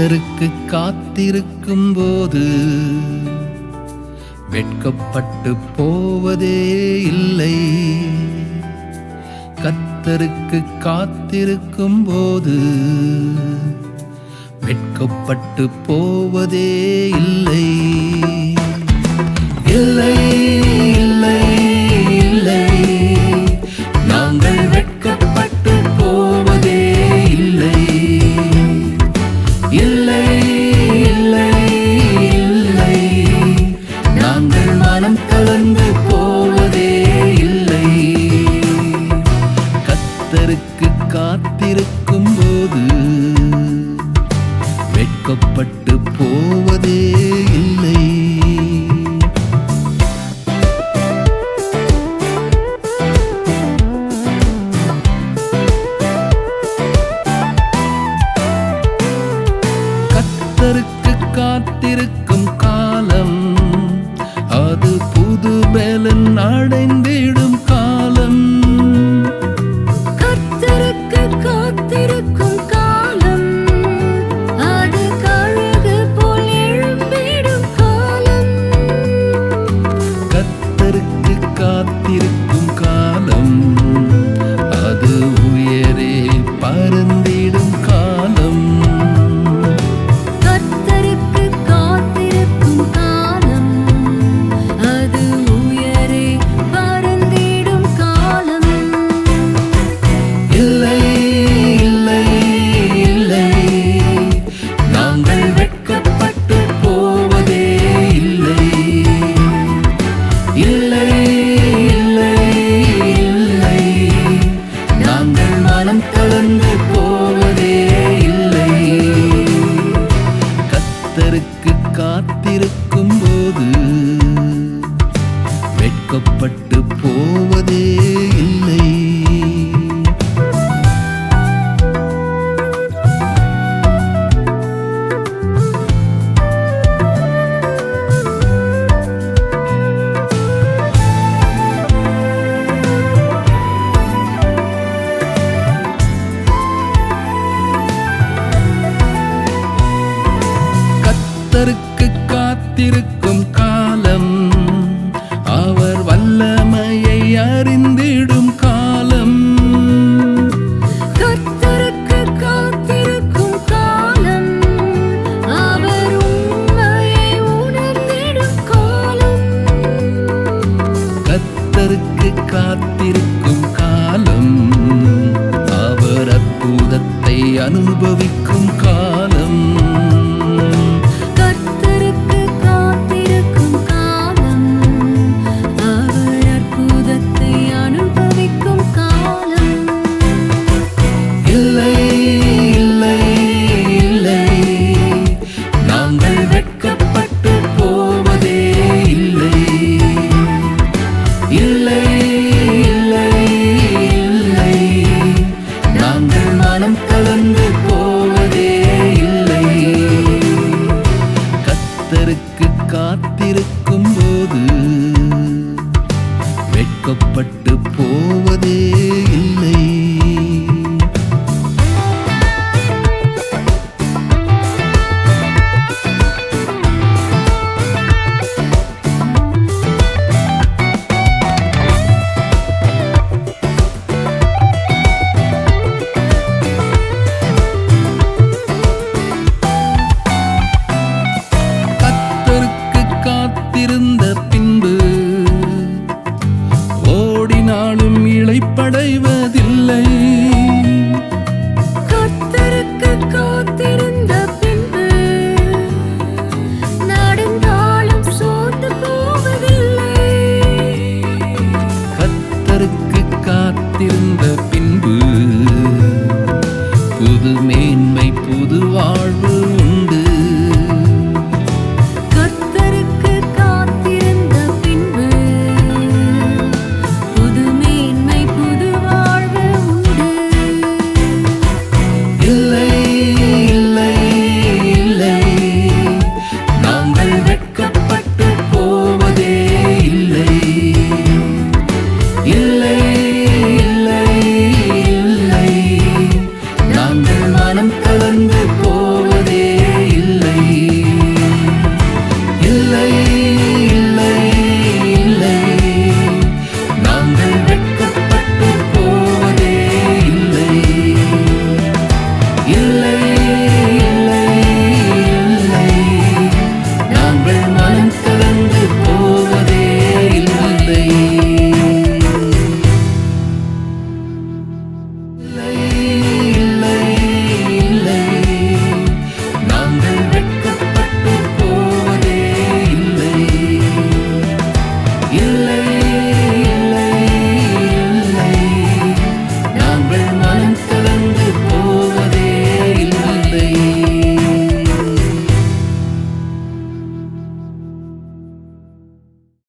கர்த்தருக்கு காத்திருக்கும் போது வெட்கப்பட்டு போவதே இல்லை. கத்தருக்கு காத்திருக்கும் போது வெட்கப்பட்டு போவதே இல்லை. இல்லை. கர்த்தருக்கு காத்திருக்கும் காலம். அது புது பலன் அடைந்திடும் അനുഭവിക്കും